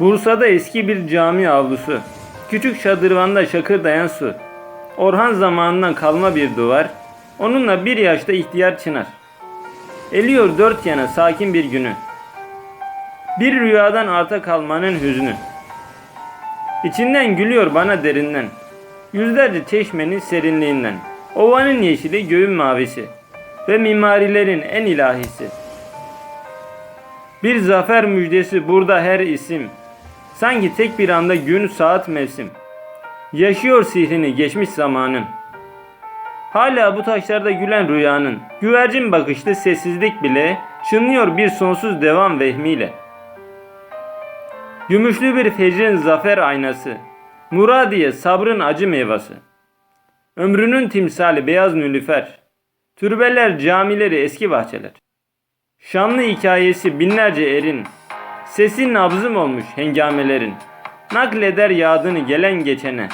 Bursa'da eski bir cami avlusu. Küçük şadırvanda şakırdayan su. Orhan zamanından kalma bir duvar. Onunla bir yaşta ihtiyar çınar. Eliyor dört yana sakin bir günü. Bir rüyadan arta kalmanın hüznü. İçinden gülüyor bana derinden. Yüzlerce çeşmenin serinliğinden. Ovanın yeşili göğün mavisi. Ve mimarilerin en ilahisi. Bir zafer müjdesi burada her isim. Sanki tek bir anda gün, saat, mevsim. Yaşıyor sihrini geçmiş zamanın. Hala bu taşlarda gülen rüyanın, güvercin bakışlı sessizlik bile çınlıyor bir sonsuz devam vehmiyle. Gümüşlü bir fecrin zafer aynası, Muradiye sabrın acı meyvası. Ömrünün timsali beyaz nülüfer, türbeler, camileri, eski bahçeler. Şanlı hikayesi binlerce erin, sesi nabzım olmuş hengamelerin. Nakleder yağdığını gelen geçene.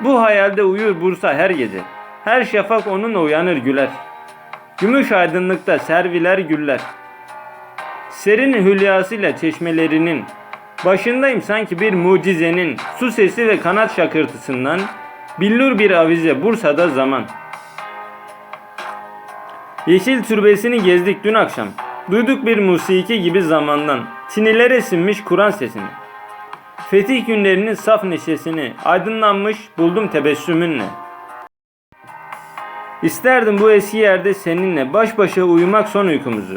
Bu hayalde uyur Bursa her gece. Her şafak onunla uyanır güler. Gümüş aydınlıkta serviler güller. Serin hülyasıyla çeşmelerinin başındayım sanki bir mucizenin su sesi ve kanat şakırtısından billur bir avize Bursa'da zaman. Yeşil türbesini gezdik dün akşam. Duyduk bir musiki gibi zamandan. Tinilere sinmiş Kur'an sesini. Fetih günlerinin saf neşesini aydınlanmış buldum tebessümünle. İsterdim bu eski yerde seninle baş başa uyumak son uykumuzu.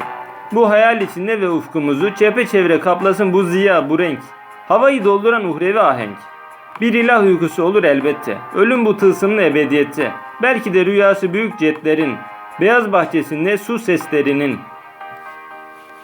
Bu hayal içinde ve ufkumuzu çepeçevre kaplasın bu ziya, bu renk. Havayı dolduran uhrevi ahenk. Bir ilah uykusu olur elbette. Ölüm bu tılsımlı ebediyette. Belki de rüyası büyük jetlerin, beyaz bahçesinde su seslerinin,